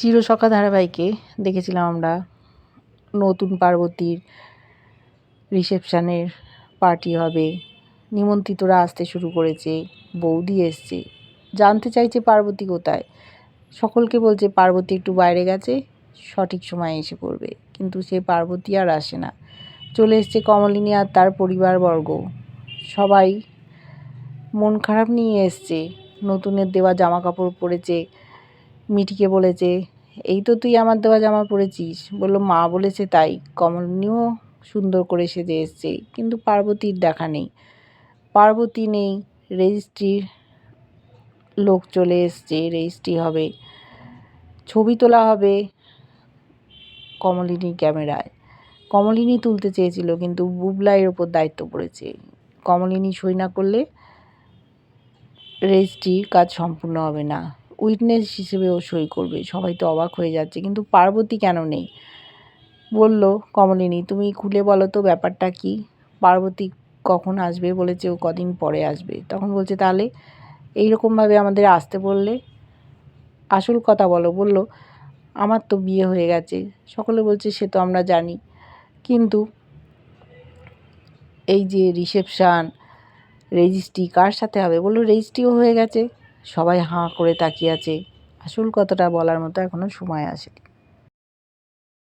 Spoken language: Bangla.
চিরসখা ধারাবাহিকে দেখেছিলাম আমরা নতুন পার্বতীর রিসেপশানের পার্টি হবে। নিমন্ত্রিতরা আসতে শুরু করেছে, বৌদি এসছে। জানতে চাইছে পার্বতী কোথায়। সকলকে বলছে পার্বতী একটু বাইরে গেছে, সঠিক সময়ে এসে পড়বে। কিন্তু সে পার্বতী আর আসে না। চলে এসছে কমলিনী আর তার পরিবারবর্গ। সবাই মন খারাপ নিয়ে এসছে। নতুনের দেওয়া জামা কাপড় পরেছে মিটিকে বলেছে, এই তো তুই আমার দেওয়া জামা পরেছিস। বলল, মা বলেছে তাই। কমলিনীও সুন্দর করে সেজে এসছে, কিন্তু পার্বতীর দেখা নেই। পার্বতী নেই, রেজিস্ট্রির লোক চলে এসছে, রেজিস্ট্রি হবে, ছবি তোলা হবে কমলিনী ক্যামেরায়। কমলিনী তুলতে চেয়েছিল, কিন্তু বুবলাইয়ের ওপর দায়িত্ব পড়েছে। কমলিনী সই না করলে রেজিস্ট্রির কাজ সম্পূর্ণ হবে না। উইটনেস হিসেবেও সই করবে। সবাই তো অবাক হয়ে যাচ্ছে, কিন্তু পার্বতী কেন নেই? বলল, কমলিনী, তুমি খুলে বলো তো ব্যাপারটা কি? পার্বতী কখন আসবে বলেছে, ও কদিন পরে আসবে। তখন বলছে, তাহলে এইরকমভাবে আমাদের আসতে বললে? আসল কথা বলো, বলল, আমার তো বিয়ে হয়ে গেছে। সকলে বলছে, সে তো আমরা জানি। কিন্তু এই যে রিসেপশান রেজিস্ট্রি কার সাথে হবে? বলল রেজিস্ট্রিও হয়ে গেছে। সবাই হাঁ করে তাকিয়ে আছে। আসল কথাটা বলার মতো এখনও সময় আসেনি।